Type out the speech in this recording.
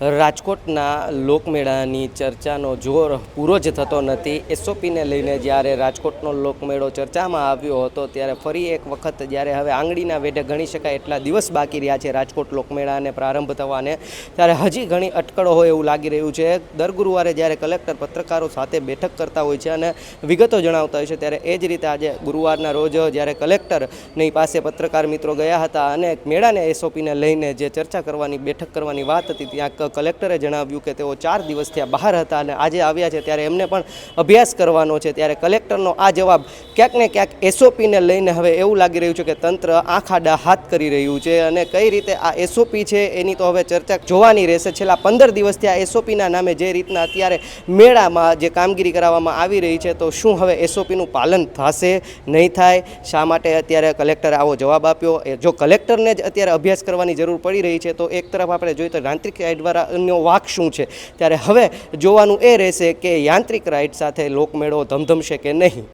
રાજકોટના લોકમેળાની ચર્ચાનો જોર પૂરો જ થતો નથી. એસઓપીને લઈને જ્યારે રાજકોટનો લોકમેળો ચર્ચામાં આવ્યો હતો, ત્યારે ફરી એક વખત જ્યારે હવે આંગળીના વેઢે ગણી શકાય એટલા દિવસ બાકી રહ્યા છે રાજકોટ લોકમેળાને પ્રારંભ થવાને, ત્યારે હજી ઘણી અટકળો હોય એવું લાગી રહ્યું છે. દર ગુરુવારે જ્યારે કલેક્ટર પત્રકારો સાથે બેઠક કરતા હોય છે અને વિગતો જણાવતા હોય છે, ત્યારે એ જ રીતે આજે ગુરુવારના રોજ જ્યારે કલેક્ટરની પાસે પત્રકાર મિત્રો ગયા હતા અને મેળાને એસઓપીને લઈને જે ચર્ચા કરવાની, બેઠક કરવાની વાત હતી, ત્યાં કલેક્ટરે જણાવ્યું કે તેઓ ચાર દિવસથી આ બહાર હતા અને આજે આવ્યા છે ત્યારે એમને પણ અભ્યાસ કરવાનો છે. ત્યારે કલેક્ટરનો આ જવાબ ક્યાંક ને ક્યાંક એસઓપીને લઈને હવે એવું લાગી રહ્યું છે કે તંત્ર આંખ આડા હાથ કરી રહ્યું છે અને કઈ રીતે આ એસઓપી છે એની તો હવે ચર્ચા જોવાની રહેશે. છેલ્લા પંદર દિવસથી આ એસઓપીના નામે જે રીતના અત્યારે મેળામાં જે કામગીરી કરાવવામાં આવી રહી છે તો શું હવે એસઓપીનું પાલન થશે? નહીં થાય. શા માટે અત્યારે કલેક્ટરે આવો જવાબ આપ્યો? જો કલેક્ટરને જ અત્યારે અભ્યાસ કરવાની જરૂર પડી રહી છે તો એક તરફ આપણે જોઈએ તો યાંત્રિક દ્વારા અન્ય વાક શું છે? ત્યારે હવે જોવાનું એ રહેશે કે યાંત્રિક રાઇડ સાથે લોકમેળો ધમધમશે કે નહીં?